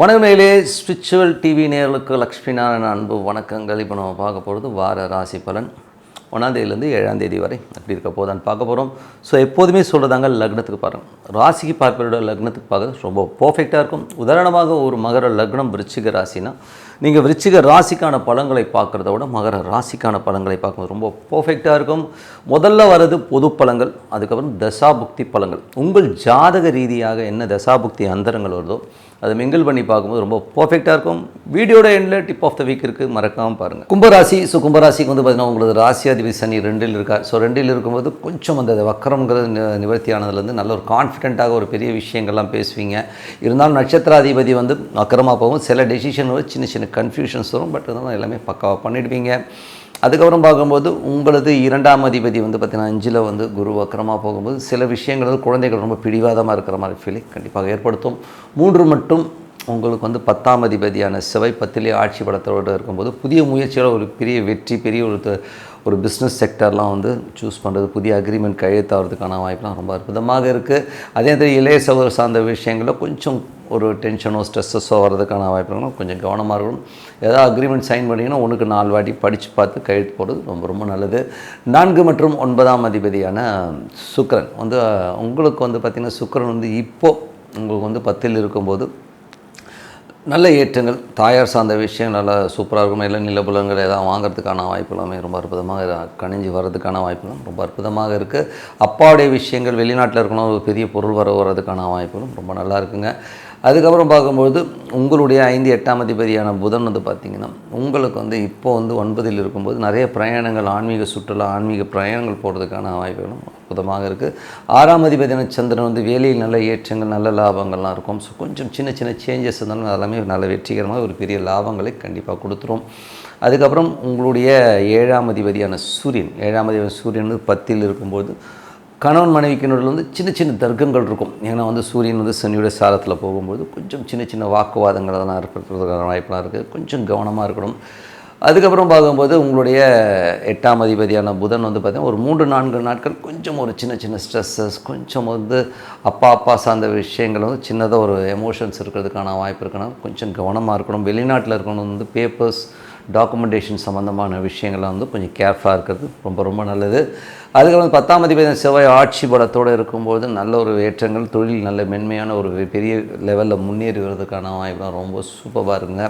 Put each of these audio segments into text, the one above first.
வணக்கமேலே spiritual TV நேர்களுக்கு லக்ஷ்மி நாராயண அன்பு வணக்கங்கள். இப்போ நம்ம பார்க்க போகிறது வார ராசி பலன். ஒன்றாந்தேதியிலேருந்து ஏழாம் தேதி வரை அப்படி இருக்க போதான்னு பார்க்க போகிறோம் ஸோ எப்போதுமே சொல்கிறதாங்க லக்னத்துக்கு பாருங்கள் ராசிக்கு பார்ப்பதோட லக்னத்துக்கு பார்க்க ரொம்ப பர்ஃபெக்டாக இருக்கும். உதாரணமாக ஒரு மகர லக்னம் விருச்சிக ராசினா நீங்கள் விருச்சிக ராசிக்கான பழங்களை பார்க்குறத விட மகர ராசிக்கான பழங்களை பார்க்கும்போது ரொம்ப பர்ஃபெக்டாக இருக்கும். முதல்ல வர்றது பொது பழங்கள் அதுக்கப்புறம் தசாபுக்தி பழங்கள் உங்கள் ஜாதக ரீதியாக என்ன தசாபுக்தி அந்தரங்கள் வருதோ அதை மிங்கிள் பண்ணி பார்க்கும்போது ரொம்ப பர்ஃபெக்டாக இருக்கும். வீடியோட எண்டில் டிப் ஆஃப் த வீக் இருக்குது மறக்காமல் பாருங்கள் கும்பராசி ஸோ கும்பராசிக்கு வந்து பார்த்தீங்கன்னா உங்களது ராசியாதிபதி சனி ரெண்டில் இருக்கார். ஸோ ரெண்டில் இருக்கும்போது கொஞ்சம் அந்த வக்கரங்கிறது நிவர்த்தியானதுலேருந்து நல்ல ஒரு கான்ஃபிடென்ட்டாக ஒரு பெரிய விஷயங்கள்லாம் பேசுவீங்க. இருந்தாலும் நட்சத்திராதிபதி வந்து வக்கரமாக போகும். சில டெசிஷன் சின்ன சின்ன கன்ஃபியூஷன்ஸ் வரும். பட் இருந்தாலும் எல்லாமே பக்காவாக பண்ணிடுவீங்க. அதுக்கப்புறம் பார்க்கும்போது உங்களது இரண்டாம் அதிபதி வந்து பார்த்தீங்கன்னா அஞ்சில் வந்து குரு வக்கரமாக போகும்போது சில விஷயங்கள் வந்து குழந்தைகள் ரொம்ப பிடிவாதமாக இருக்கிற மாதிரி ஃபீலிங் கண்டிப்பாக ஏற்படுத்தும். மூன்று மட்டும் உங்களுக்கு வந்து பத்தாம் அதிபதியான செவ்வாய் பத்திலே ஆட்சி படத்தோடு இருக்கும்போது புதிய முயற்சியோட ஒரு பெரிய வெற்றி பெரிய ஒரு ஒரு பிஸ்னஸ் செக்டர்லாம் வந்து சூஸ் பண்ணுறது புதிய அக்ரிமெண்ட் கையெழுத்தாகிறதுக்கான வாய்ப்புலாம் ரொம்ப அற்புதமாக இருக்குது அதே மாதிரி இளைய சகோதர சார்ந்த விஷயங்களில் கொஞ்சம் ஒரு டென்ஷனோ ஸ்ட்ரெஸ்ஸஸோ வர்றதுக்கான வாய்ப்புகளும் கொஞ்சம் கவனமாக இருக்கணும். ஏதாவது அக்ரிமெண்ட் சைன் பண்ணிங்கன்னா ஒன்றுக்கு நாலு வாட்டி படித்து பார்த்து கையெழுத்து போடுறது ரொம்ப ரொம்ப நல்லது. நான்கு மற்றும் ஒன்பதாம் அதிபதியான சுக்கரன். வந்து உங்களுக்கு வந்து பார்த்திங்கன்னா சுக்கரன் வந்து இப்போது உங்களுக்கு வந்து பத்தில் இருக்கும்போது நல்ல ஏற்றங்கள் தாயார் சார்ந்த விஷயம் நல்லா சூப்பராக இருக்கும். இல்லை நிலபுலங்கள் எதாவது வாங்குறதுக்கான வாய்ப்பு எல்லாமே ரொம்ப அற்புதமாக கணிஞ்சு வர்றதுக்கான வாய்ப்புகளும் ரொம்ப அற்புதமாக இருக்குது அப்பாவுடைய விஷயங்கள் வெளிநாட்டில் இருக்கணும் ஒரு பெரிய பொருள் வர வர்றதுக்கான வாய்ப்புகளும் ரொம்ப நல்லா இருக்குங்க. அதுக்கப்புறம் பார்க்கும்போது உங்களுடைய ஐந்து எட்டாம் அதிபதியான புதன் வந்து பார்த்திங்கன்னா உங்களுக்கு வந்து இப்போ வந்து ஒன்பதில் இருக்கும்போது நிறைய பிரயாணங்கள் ஆன்மீக சுற்றுலா ஆன்மீக பிரயாணங்கள் போகிறதுக்கான வாய்ப்புகளும் அற்புதமாக இருக்குது ஆறாம் அதிபதியான சந்திரன் வந்து வேலையில் நல்ல ஏற்றங்கள் நல்ல லாபங்கள்லாம் இருக்கும். ஸோ கொஞ்சம் சின்ன சின்ன சேஞ்சஸ் இருந்தாலும் அதெல்லாமே நல்ல வெற்றிகரமாக ஒரு பெரிய லாபங்களை கண்டிப்பாக கொடுத்துரும். அதுக்கப்புறம் உங்களுடைய ஏழாம் அதிபதியான சூரியன் ஏழாம் அதிபதி சூரியன் வந்து பத்தில் இருக்கும்போது கணவன் மனைவிக்கு நடுவில் வந்து சின்ன சின்ன தர்க்கங்கள் இருக்கும். ஏன்னா வந்து சூரியன் வந்து சனியோட சாரத்தில் போகும்போது கொஞ்சம் சின்ன சின்ன வாக்குவாதங்கள் அதெல்லாம் ஏற்படுத்துறதுக்கான வாய்ப்பெலாம் இருக்குது. கொஞ்சம் கவனமாக இருக்கணும். அதுக்கப்புறம் பார்க்கும்போது உங்களுடைய எட்டாம் அதிபதியான புதன் வந்து பார்த்திங்கன்னா ஒரு மூன்று நான்கு நாட்கள் கொஞ்சம் ஒரு சின்ன சின்ன ஸ்ட்ரெஸ்ஸஸ் கொஞ்சம் வந்து அப்பா அப்பா சார்ந்த விஷயங்கள் வந்து சின்னதாக ஒரு எமோஷன்ஸ் இருக்கிறதுக்கான வாய்ப்பு இருக்கணும். கொஞ்சம் கவனமாக இருக்கணும். வெளிநாட்டில் இருக்கணும் வந்து பேப்பர்ஸ் டாக்குமெண்டேஷன் சம்மந்தமான விஷயங்கள்லாம் வந்து கொஞ்சம் கேர்ஃபுல்லாக இருக்கிறது. ரொம்ப ரொம்ப நல்லது. அதுக்கப்புறம் பத்தாம் அதிபதி செவ்வாய் ஆட்சி பலத்தோடு இருக்கும்போது நல்ல ஒரு ஏற்றங்கள் தொழில் நல்ல மென்மையான ஒரு பெரிய லெவலில் முன்னேறி வர்றதுக்கான வாய்ப்புலாம் ரொம்ப சூப்பராக இருக்குங்க.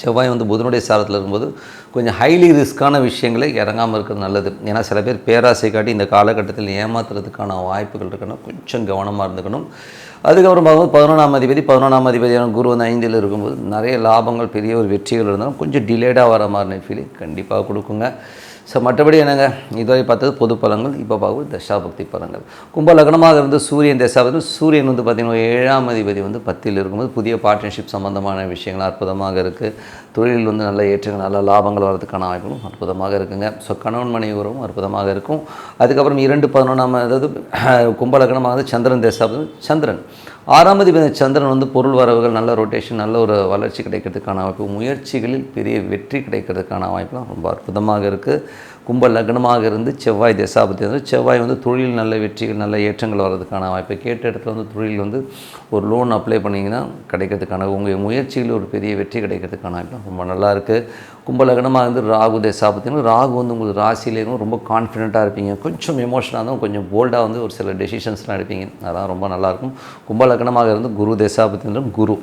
செவ்வாய் வந்து புதனுடைய சாரத்தில் இருக்கும்போது கொஞ்சம் ஹைலி ரிஸ்க்கான விஷயங்களை இறங்காமல் இருக்கிறது நல்லது. ஏன்னா சில பேர் பேராசை காட்டி இந்த காலகட்டத்தில் ஏமாத்துறதுக்கான வாய்ப்புகள் இருக்கணும். கொஞ்சம் கவனமாக இருந்துக்கணும். அதுக்கப்புறம் பார்க்கும்போது பதினொன்றாம் அதிபதி பதினொன்றாம் அதிபதியான குரு வந்து ஐந்தில் இருக்கும்போது நிறைய லாபங்கள் பெரிய ஒரு வெற்றிகள் இருந்தாலும் கொஞ்சம் டிலேடாக வர மாதிரி ஃபீலிங் கண்டிப்பாக கொடுக்குங்க. ஸோ மற்றபடி என்னங்க? இதுவரை பார்த்தது பொது பலங்கள் இப்போ பார்க்கும்போது தசாபக்தி பலங்கள். கும்ப லக்னமாக இருந்து சூரியன் தசாபதி சூரியன் வந்து பார்த்திங்கன்னா ஏழாம் அதிபதி வந்து பத்தில் இருக்கும்போது புதிய பார்ட்னர்ஷிப் சம்மந்தமான விஷயங்கள் அற்புதமாக இருக்குது தொழிலில் வந்து நல்ல ஏற்றங்கள் நல்ல லாபங்கள் வரதுக்கான வாய்ப்புகளும் அற்புதமாக இருக்குங்க. ஸோ கணவன் மனைவி உறவும் அற்புதமாக இருக்கும். அதுக்கப்புறம் இரண்டு பதினொன்றாம் அதாவது கும்ப லக்னமாக வந்து சந்திரன் தசாபதி சந்திரன். ஆறாம் அதிபதி சந்திரன் வந்து பொருள் வரவுகள் நல்ல ரொட்டேஷன் நல்ல ஒரு வளர்ச்சி கிடைக்கிறதுக்கான வாய்ப்பு முயற்சிகளில் பெரிய வெற்றி கிடைக்கிறதுக்கான வாய்ப்புலாம் ரொம்ப அற்புதமாக இருக்குது கும்ப லக்னமாக இருந்து செவ்வாய் தசாபதி வந்து செவ்வாய் வந்து தொழில் நல்ல வெற்றிகள் நல்ல ஏற்றங்கள் வர்றதுக்கான வாய்ப்பு. கேட்ட இடத்துல வந்து தொழில் வந்து ஒரு லோன் அப்ளை பண்ணிங்கன்னா கிடைக்கிறதுக்கான உங்கள் முயற்சியில் ஒரு பெரிய வெற்றி கிடைக்கிறதுக்கான வாய்ப்பு ரொம்ப நல்லா இருக்குது கும்பலகனமாக இருந்து ராகு தசாபத்தினா ராகு வந்து உங்களுக்கு ராசியிலேயும் ரொம்ப கான்ஃபிடென்ட்டாக இருப்பீங்க. கொஞ்சம் எமோஷனாக இருந்தால் கொஞ்சம் போல்டாக வந்து ஒரு சில டெசிஷன்ஸ்லாம் எடுப்பீங்க. அதெல்லாம் ரொம்ப நல்லாயிருக்கும். கும்பலகனமாக இருந்து குரு தசாபத்தினும் குரு.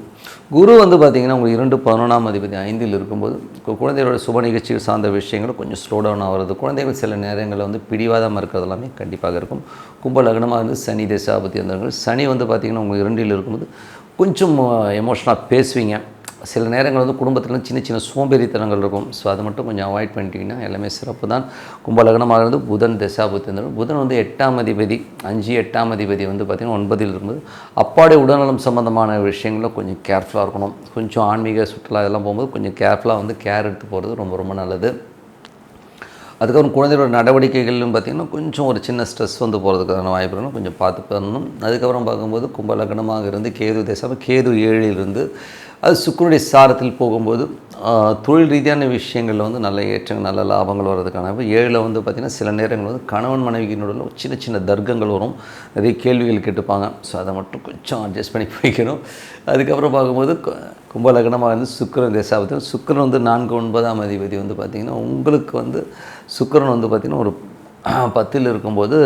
குரு வந்து பார்த்திங்கன்னா உங்களுக்கு இரண்டு பதினொன்றாம் அதிபதி ஐந்தில் இருக்கும்போது கு- குழந்தைகளோட சுப நிகழ்ச்சிகள் சார்ந்த விஷயங்களும் கொஞ்சம் ஸ்லோ டவுன் ஆகிறது குழந்தைகள் சில நேரங்களில் வந்து பிடிவாதமாக இருக்கிறது எல்லாமே கண்டிப்பாக இருக்கும். கும்பலகனமாக இருந்து சனி தசாபதி இருந்தவர்கள் சனி வந்து பார்த்திங்கன்னா உங்களுக்கு இரண்டில் இருக்கும்போது கொஞ்சம் எமோஷனாக பேசுவீங்க. சில நேரங்கள் வந்து குடும்பத்தில் சின்ன சின்ன சோம்பேறித்தனங்கள் இருக்கும். ஸோ அதை மட்டும் கொஞ்சம் அவாய்ட் பண்ணிட்டீங்கன்னா எல்லாமே சிறப்பு தான். கும்பலகனமாக இருந்து புதன் தசாபுத்தி புதன் வந்து எட்டாம் அதிபதி அஞ்சு எட்டாம் அதிபதி வந்து பார்த்திங்கன்னா ஒன்பதில் இருக்கும்போது அப்பாடைய உடல்நலம் சம்மந்தமான விஷயங்களில் கொஞ்சம் கேர்ஃபுல்லாக இருக்கணும். கொஞ்சம் ஆன்மீக சுற்றுலா இதெல்லாம் போகும்போது கொஞ்சம் கேர்ஃபுல்லாக வந்து கேர் எடுத்து போகிறது ரொம்ப ரொம்ப நல்லது. அதுக்கப்புறம் குழந்தையோட நடவடிக்கைகள்னு பார்த்திங்கன்னா கொஞ்சம் ஒரு சின்ன ஸ்ட்ரெஸ் வந்து போகிறதுக்கான வாய்ப்பு இருக்கணும் கொஞ்சம் பார்த்து பண்ணணும். அதுக்கப்புறம் பார்க்கும்போது கும்ப லக்னமாக இருந்து கேது தேசம் கேது ஏழிலிருந்து அது சுக்கரனுடைய சாரத்தில் போகும்போது தொழில் ரீதியான விஷயங்களில் வந்து நல்ல ஏற்றங்கள் நல்ல லாபங்கள் வர்றதுக்கான ஏழில் வந்து பார்த்திங்கன்னா சில நேரங்கள் வந்து கணவன் மனைவியினுடைய சின்ன சின்ன தர்க்கங்கள் வரும். நிறைய கேள்விகள் கேட்டுப்பாங்க. ஸோ அதை மட்டும் கொஞ்சம் அட்ஜஸ்ட் பண்ணி போய்க்கணும் அதுக்கப்புறம் பார்க்கும்போது கும்பலகனமாக வந்து சுக்கிரன் தேசாபத்தில் சுக்கிரன் வந்து நான்கு ஒன்பதாம் அதிபதி வந்து பார்த்திங்கன்னா உங்களுக்கு வந்து சுக்கிரன் வந்து பார்த்திங்கன்னா ஒரு பத்தில் இருக்கும்போது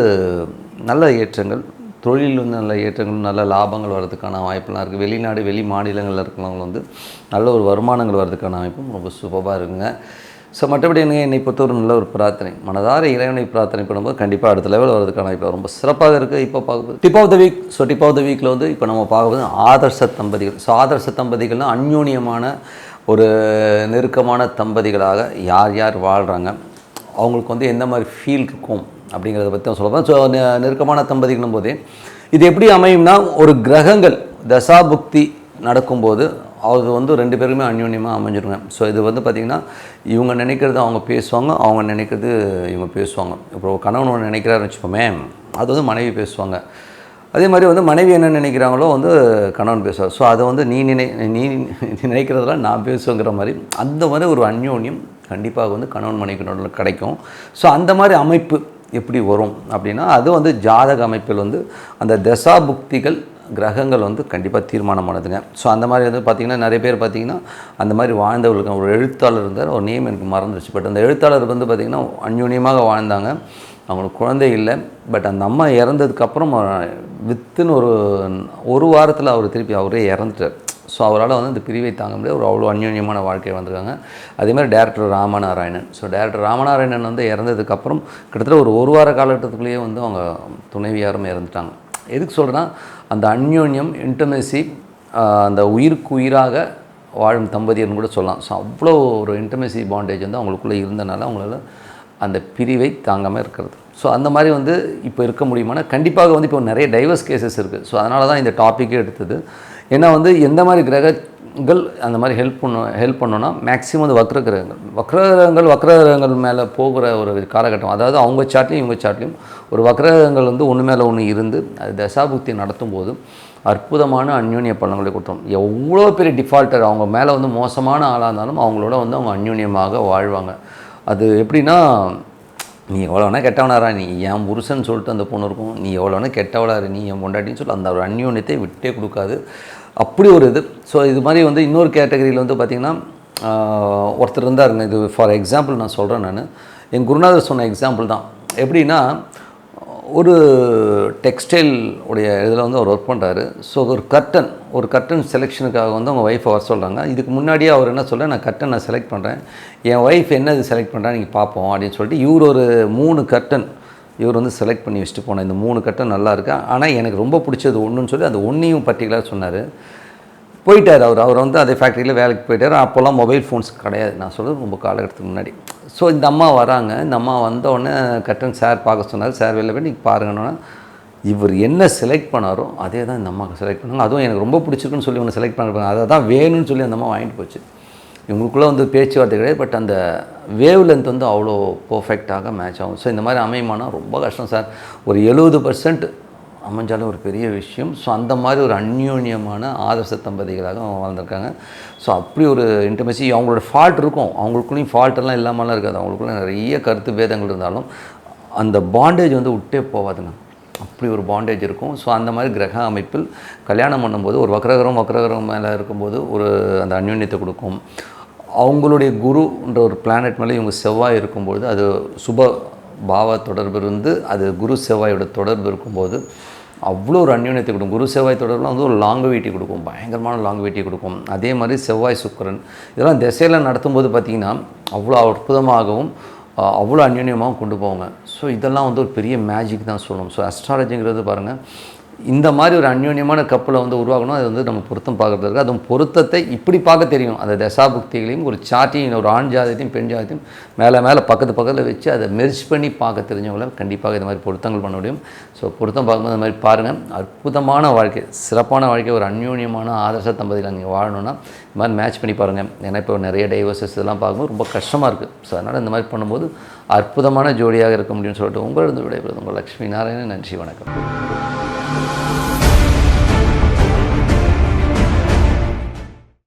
நல்ல ஏற்றங்கள் தொழில் வந்து நல்ல ஏற்றங்கள் நல்ல லாபங்கள் வர்றதுக்கான வாய்ப்பெல்லாம் இருக்குது வெளிநாடு வெளி மாநிலங்களில் இருக்கிறவங்க வந்து நல்ல ஒரு வருமானங்கள் வர்றதுக்கான வாய்ப்பும் ரொம்ப சூப்பராக இருக்குங்க. ஸோ மற்றபடி என்ன என்னை பொறுத்தவரை நல்ல ஒரு பிரார்த்தனை. மனதார இறைவனை பிரார்த்தனை பண்ணும்போது கண்டிப்பாக அடுத்த லெவல் வரதுக்கான இப்போ ரொம்ப சிறப்பாக இருக்குது இப்போ பார்க்கும்போது tip of the week so tip of the வீக்கில் வந்து இப்போ நம்ம பார்க்கும்போது ஆதர்ச தம்பதிகள். ஸோ ஆதர்ச தம்பதிகள்னால் அந்யோன்யமான ஒரு நெருக்கமான தம்பதிகளாக யார் யார் வாழ்கிறாங்க அவங்களுக்கு வந்து எந்த மாதிரி ஃபீல் இருக்கும் அப்படிங்கிறத பற்றி தான் சொல்லுவேன் ஸோ நெருக்கமான தம்பதிகளும் போதே இது எப்படி அமையும்னா ஒரு கிரகங்கள் தசாபுக்தி நடக்கும்போது அது வந்து ரெண்டு பேருமே அந்யோன்யமாக அமைஞ்சிருங்க. ஸோ இது வந்து பார்த்திங்கன்னா இவங்க நினைக்கிறது அவங்க பேசுவாங்க அவங்க நினைக்கிறது இவங்க பேசுவாங்க. இப்போ கணவன் ஒன்று நினைக்கிறாருன்னு வச்சுப்போமே அது வந்து மனைவி பேசுவாங்க. அதே மாதிரி வந்து மனைவி என்ன நினைக்கிறாங்களோ வந்து கணவன் பேசுவார். ஸோ அதை வந்து நீ நினை நீ நினைக்கிறதெல்லாம் நான் பேசுவேங்கிற மாதிரி அந்த மாதிரி ஒரு அந்யோன்யம் கண்டிப்பாக வந்து கணவன் மனைவி கிடைக்கும். ஸோ அந்த மாதிரி அமைப்பு எப்படி வரும் அப்படின்னா அது வந்து ஜாதக அமைப்பில் வந்து அந்த தசா புக்திகள் கிரகங்கள் வந்து கண்டிப்பாக தீர்மானமானதுங்க. ஸோ அந்த மாதிரி வந்து பார்த்திங்கன்னா நிறைய பேர் பார்த்திங்கன்னா அந்த மாதிரி வாழ்ந்தவர்களுக்கு ஒரு எழுத்தாளர் இருந்தார் ஒரு நேம் எனக்கு மறந்துருச்சு. பட் அந்த எழுத்தாளர் வந்து பார்த்திங்கன்னா அந்யோன்யமாக வாழ்ந்தாங்க. அவங்களுக்கு குழந்தை இல்லை. பட் அந்த அம்மா இறந்ததுக்கப்புறம் வித்துன்னு ஒரு ஒரு வாரத்தில் அவர் திருப்பி அவரே இறந்துட்டார். ஸோ அவரால் வந்து இந்த பிரிவை தாங்க முடியாது ஒரு அவ்வளோ அந்யோன்யமான வாழ்க்கையை வந்திருக்காங்க. அதே மாதிரி director Ramanarayanan. So director Ramanarayanan வந்து இறந்ததுக்கப்புறம் கிட்டத்தட்ட ஒரு ஒரு வார காலகட்டத்துக்குள்ளேயே வந்து அவங்க துணைவியாரும் இறந்துட்டாங்க. எதுக்கு சொல்கிறேன்னா அந்த அந்யோன்யம் இன்டர்மெசி அந்த உயிருக்கு உயிராக வாழும் தம்பதியர்னு கூட சொல்லலாம். ஸோ அவ்வளோ ஒரு இன்டர்மெசி பாண்டேஜ் வந்து அவங்களுக்குள்ளே இருந்தனால அவங்களால அந்த பிரிவை தாங்காமல் இருக்கிறது. ஸோ அந்த மாதிரி வந்து இப்போ இருக்க முடியுமானா கண்டிப்பாக வந்து இப்போ நிறைய டைவர்ஸ் கேசஸ் இருக்குது ஸோ அதனால தான் இந்த டாப்பிக்கே எடுத்தது. ஏன்னா வந்து எந்த மாதிரி கிரகங்கள் அந்த மாதிரி ஹெல்ப் பண்ண ஹெல்ப் பண்ணோன்னா மேக்ஸிமம் வந்து வக்ர கிரகங்கள். வக்ர கிரகங்கள் வக்ர கிரகங்கள் மேலே போகிற ஒரு காலகட்டம். அதாவது அவங்க சாட்லேயும் இவங்க சாட்லேயும் ஒரு வக்ர கிரகங்கள் வந்து ஒன்று மேலே ஒன்று இருந்து அது தசாபுக்தி நடத்தும் போது அற்புதமான அந்யோன்ய பலன்களை கொடுத்தோம் எவ்வளோ பெரிய டிஃபால்ட்டர் அவங்க மேலே வந்து மோசமான ஆளாக இருந்தாலும் அவங்களோட வந்து அவங்க அந்யோன்யமாக வாழ்வாங்க. அது எப்படின்னா நீ எவ்வளோனா கெட்டவனாரா நீ என் புருஷன் சொல்லிட்டு அந்த பொண்ணு இருக்கும். நீ எவ்வளோனா கெட்டவளாரு நீ என் பொண்டாட்டின்னு சொல்லி அந்த ஒரு அந்யோன்யத்தை விட்டே கொடுக்காது. அப்படி ஒரு இது. ஸோ இது மாதிரி வந்து இன்னொரு கேட்டகரியில் வந்து பார்த்திங்கன்னா ஒருத்தர் இருந்தாருங்க. இது ஃபார் எக்ஸாம்பிள் நான் சொல்கிறேன் நான். என் குருநாதர் சொன்ன எக்ஸாம்பிள் தான். எப்படின்னா ஒரு டெக்ஸ்டைல் உடைய இதில் வந்து அவர் ஒர்க் பண்ணுறாரு ஸோ ஒரு கர்டன் ஒரு கர்டன் செலெக்ஷனுக்காக வந்து அவங்க ஒய்ஃபை வர சொல்கிறாங்க இதுக்கு முன்னாடியே அவர் என்ன சொல்ல நான் கர்டன் நான் செலக்ட் பண்ணுறேன் என் ஒய்ஃப் என்ன இது செலக்ட் பண்ணுறா நீங்கள் பார்ப்போம் அப்படின்னு சொல்லிட்டு இவர் ஒரு மூணு கர்டன் இவர் வந்து செலக்ட் பண்ணி வச்சுட்டு போனேன். இந்த மூணு கட்டம் நல்லா இருக்கு? ஆனால் எனக்கு ரொம்ப பிடிச்சது ஒன்றுன்னு சொல்லி அந்த ஒன்றையும் பர்டிகுலராக சொன்னார். போயிட்டார் அவர். அவர் வந்து அதே ஃபேக்ட்ரியில் வேலைக்கு போயிட்டார். அப்போல்லாம் மொபைல் ஃபோன்ஸ் கிடையாது. நான் சொல்கிறது ரொம்ப காலகட்டத்துக்கு முன்னாடி. ஸோ இந்த அம்மா வராங்க. இந்த அம்மா வந்த உடனே கட்டன் சார் பார்க்க சொன்னார். சார் வெளில போய் நீங்கள் பாருங்கன்னா இவர் என்ன செலக்ட் பண்ணாரோ அதே தான் இந்த அம்மாவுக்கு செலக்ட் பண்ணாங்க. அதுவும் எனக்கு ரொம்ப பிடிச்சிருக்குன்னு சொல்லி ஒன்று செலக்ட் பண்ணிருப்பாங்க அதை தான் வேணும்னு சொல்லி அந்த அம்மா வாங்கிட்டு போச்சு. இவங்களுக்குள்ளே வந்து பேச்சுவார்த்தை கிடையாது பட் அந்த வேவ் லென்த் வந்து அவ்வளோ பர்ஃபெக்டாக மேட்ச் ஆகும். ஸோ இந்த மாதிரி அமையுமானா ரொம்ப கஷ்டம் சார். ஒரு எழுபது பர்சன்ட் அமைஞ்சாலும் ஒரு பெரிய விஷயம். ஸோ அந்த மாதிரி ஒரு அந்யோன்யமான ஆதர்ச தம்பதிகளாக அவங்க வாழ்ந்திருக்காங்க ஸோ அப்படி ஒரு இன்டர்மெசி அவங்களோட ஃபால்ட் இருக்கும். அவங்களுக்குள்ளேயும் ஃபால்ட்டெல்லாம் இல்லாமலாம் இருக்காது. அவங்களுக்குள்ள நிறைய கருத்து பேதங்கள் இருந்தாலும் அந்த பாண்டேஜ் வந்து விட்டே போகாதுங்க. அப்படி ஒரு பாண்டேஜ் இருக்கும். ஸோ அந்த மாதிரி கிரக அமைப்பில் கல்யாணம் பண்ணும்போது ஒரு வக்ரகரம் வக்ரகரம் மேலே இருக்கும்போது ஒரு அந்த அந்யோன்யத்தை கொடுக்கும். அவங்களுடைய குருன்ற ஒரு பிளானட் மேலே இவங்க செவ்வாய் இருக்கும்பொழுது அது சுப பாவ தொடர்பு இருந்து அது குரு செவ்வாயோட தொடர்பு இருக்கும்போது அவ்வளோ ஒரு அந்யோன்யத்தை கொடுக்கும். குரு செவ்வாய் தொடர்பில் வந்து ஒரு லாங்குவேட்டி கொடுக்கும். பயங்கரமான லாங்குவேட்டி கொடுக்கும். அதே மாதிரி செவ்வாய் சுக்கரன் இதெல்லாம் திசையில் நடத்தும்போது பார்த்திங்கன்னா அவ்வளோ அற்புதமாகவும் அவ்வளோ அந்யோன்யமாகவும் கொண்டு போவாங்க. ஸோ இதெல்லாம் வந்து ஒரு பெரிய மேஜிக் தான் சொல்லணும். ஸோ அஸ்ட்ராலஜிங்கிறது பாருங்கள் இந்த மாதிரி ஒரு அந்யோன்யமான கப்பலை வந்து உருவாக்கணும் அது வந்து நம்ம பொருத்தம் பார்க்குறதுக்கு அதுவும் பொருத்தத்தை இப்படி பார்க்க தெரியும். அந்த தசாபுக்திகளையும் ஒரு சாட்டியும் ஒரு ஆண் ஜாதத்தையும் பெண் ஜாதத்தையும் மேலே மேலே பக்கத்து பக்கத்தில் வச்சு அதை மெர்ஜ் பண்ணி பார்க்க தெரிஞ்சவங்கள கண்டிப்பாக இந்த மாதிரி பொருத்தங்கள் பண்ண முடியும். ஸோ பொருத்தம் பார்க்கும்போது இந்த மாதிரி பாருங்கள் அற்புதமான வாழ்க்கை சிறப்பான வாழ்க்கை ஒரு அந்யோன்யமான ஆதர்ச தம்பதியில் நீங்கள் வாழணும்னா இந்த மாதிரி மேட்ச் பண்ணி பாருங்கள் ஏன்னா இப்போ நிறைய டைவர்சஸ் இதெல்லாம் பார்க்கும்போது ரொம்ப கஷ்டமாக இருக்குது ஸோ அதனால் இந்த மாதிரி பண்ணும்போது அற்புதமான ஜோடியாக இருக்க முடியும்னு சொல்லிட்டு உங்களிடம் விடைபெறுவது உங்கள் லக்ஷ்மி நாராயணன். நன்றி வணக்கம்.